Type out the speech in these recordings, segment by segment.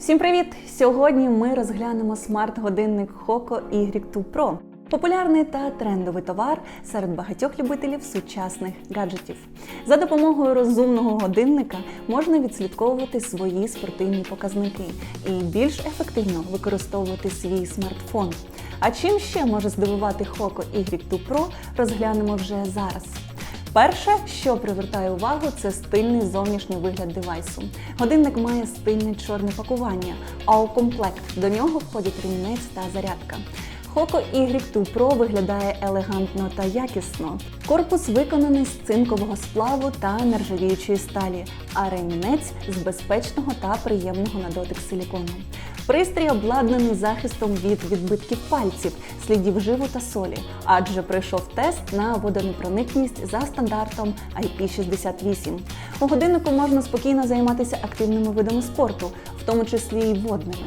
Всім привіт! Сьогодні ми розглянемо смарт-годинник Hoco Y2 Pro. Популярний та трендовий товар серед багатьох любителів сучасних гаджетів. За допомогою розумного годинника можна відслідковувати свої спортивні показники і більш ефективно використовувати свій смартфон. А чим ще може здивувати Hoco Y2 Pro, розглянемо вже зараз. Перше, що привертає увагу, це стильний зовнішній вигляд девайсу. Годинник має стильне чорне пакування, а у комплект до нього входять ремінець та зарядка. Hoco Y2 Pro виглядає елегантно та якісно. Корпус виконаний з цинкового сплаву та нержавіючої сталі, а ремінець з безпечного та приємного на дотик силікону. Пристрій обладнаний захистом від відбитків пальців, слідів живу та солі, адже пройшов тест на водонепроникність за стандартом IP68. У годиннику можна спокійно займатися активними видами спорту, в тому числі і водними.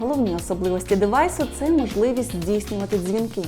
Головні особливості девайсу це можливість здійснювати дзвінки.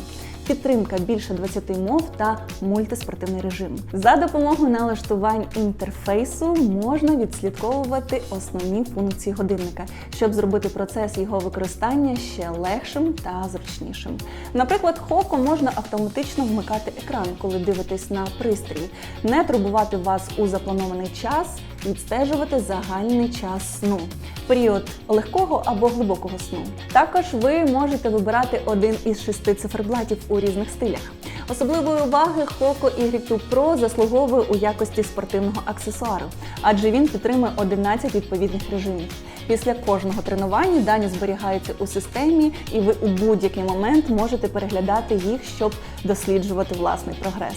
Підтримка більше 20 мов та мультиспортивний режим. За допомогою налаштувань інтерфейсу можна відслідковувати основні функції годинника, щоб зробити процес його використання ще легшим та зручнішим. Наприклад, Hoco можна автоматично вмикати екран, коли дивитесь на пристрій, не турбувати вас у запланований час, відстежувати загальний час сну, період легкого або глибокого сну. Також ви можете вибирати один із шести циферблатів у різних стилях. Особливої уваги Hoco Y2 Pro заслуговує у якості спортивного аксесуару, адже він підтримує 11 відповідних режимів. Після кожного тренування дані зберігаються у системі, і ви у будь-який момент можете переглядати їх, щоб досліджувати власний прогрес.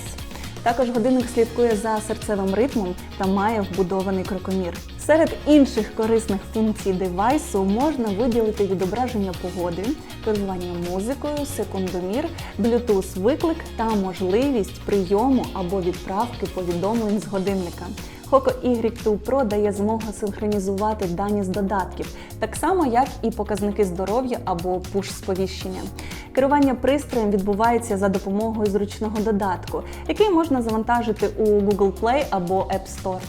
Також годинник слідкує за серцевим ритмом та має вбудований крокомір. Серед інших корисних функцій девайсу можна виділити відображення погоди, керування музикою, секундомір, Bluetooth виклик та можливість прийому або відправки повідомлень з годинника. Hoco Y2 Pro дає змогу синхронізувати дані з додатків, так само як і показники здоров'я або пуш-сповіщення. Керування пристроєм відбувається за допомогою зручного додатку, який можна завантажити у Google Play або App Store.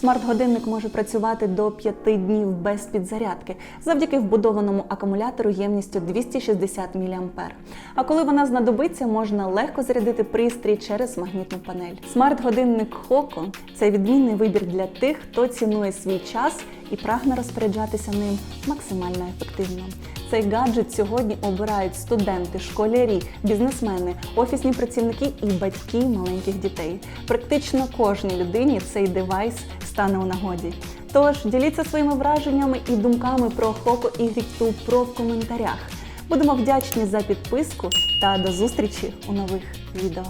Смарт-годинник може працювати до 5 днів без підзарядки завдяки вбудованому акумулятору ємністю 260 мА. А коли вона знадобиться, можна легко зарядити пристрій через магнітну панель. Смарт-годинник Hoco – це відмінний вибір для тих, хто цінує свій час і прагне розпоряджатися ним максимально ефективно. Цей гаджет сьогодні обирають студенти, школярі, бізнесмени, офісні працівники і батьки маленьких дітей. Практично кожній людині цей девайс стане у нагоді. Тож діліться своїми враженнями і думками про Hoco Y2 Pro в коментарях. Будемо вдячні за підписку та до зустрічі у нових відео.